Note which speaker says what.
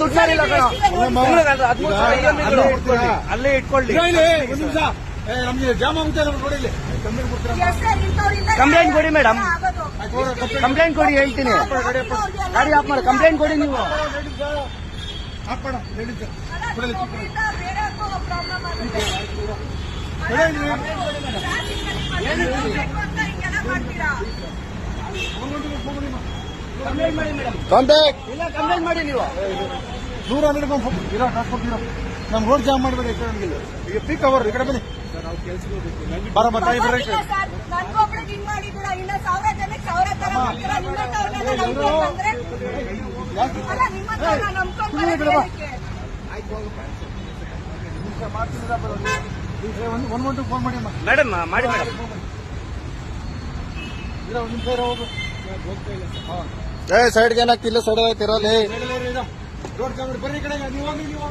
Speaker 1: ದುಡ್ಡು ಮಾಡಿಲ್ಲ. ಅಲ್ಲೇ ಇಟ್ಕೊಳ್ಳಿ
Speaker 2: ನಮ್ಗೆ ಜಾಮ್ ಕಂಪ್ಲೇಂಟ್
Speaker 1: ಕೊಡಿ ಮೇಡಮ್ ಕಂಪ್ಲೇಂಟ್ ಕೊಡಿ ಹೇಳ್ತೀನಿ. ಗಾಡಿ ಆಫ್ ಮಾಡಿ ಕಂಪ್ಲೇಂಟ್ ಕೊಡಿ ನೀವು.
Speaker 2: ಲೇಡೀಸ್ ಕಾಂಟ್ಯಾಕ್ಟ್
Speaker 1: ಇಲ್ಲ ಕಂಪ್ಲೇಂಟ್ ಮಾಡಿ ನೀವು.
Speaker 2: ದೂರ ನಡ್ಕೊಂಡು ಇರೋ ಟ್ರಾನ್ಸ್ಪೋರ್ಟ್ ಇರೋ. ನಮ್ ರೋಡ್ ಜಾಮ್ ಮಾಡಬೇಡಿ ಈ ಕಡೆ. ಈಗ ಪೀಕ್ ಅವರ್ ಈ ಕಡೆ ಬನ್ನಿ. ಬರ ಬರ ಈ ಕಡೆ. ಒಂದು ಒನ್ ಒನ್ ಟು ಫೋನ್ ಮಾಡಿ
Speaker 1: ಮೇಡಮ್ ಮಾಡಿ ಮೇಡಮ್
Speaker 2: ಇರೋ ಒಂದು ನಿಮಿಷ ಇರೋ ಹೋಗು.
Speaker 3: ಏ ಸೈಡ್ಗೆ ಏನಾಗ್ತಿಲ್ಲ ಸೈಡ್ ಆಯ್ತಿರಲಿ
Speaker 2: ರೋಡ್ ಮಾಡಿ ಬರ್ರಿ ಕಡೆ ನೀವು ಹೋಗಿ ನೀವು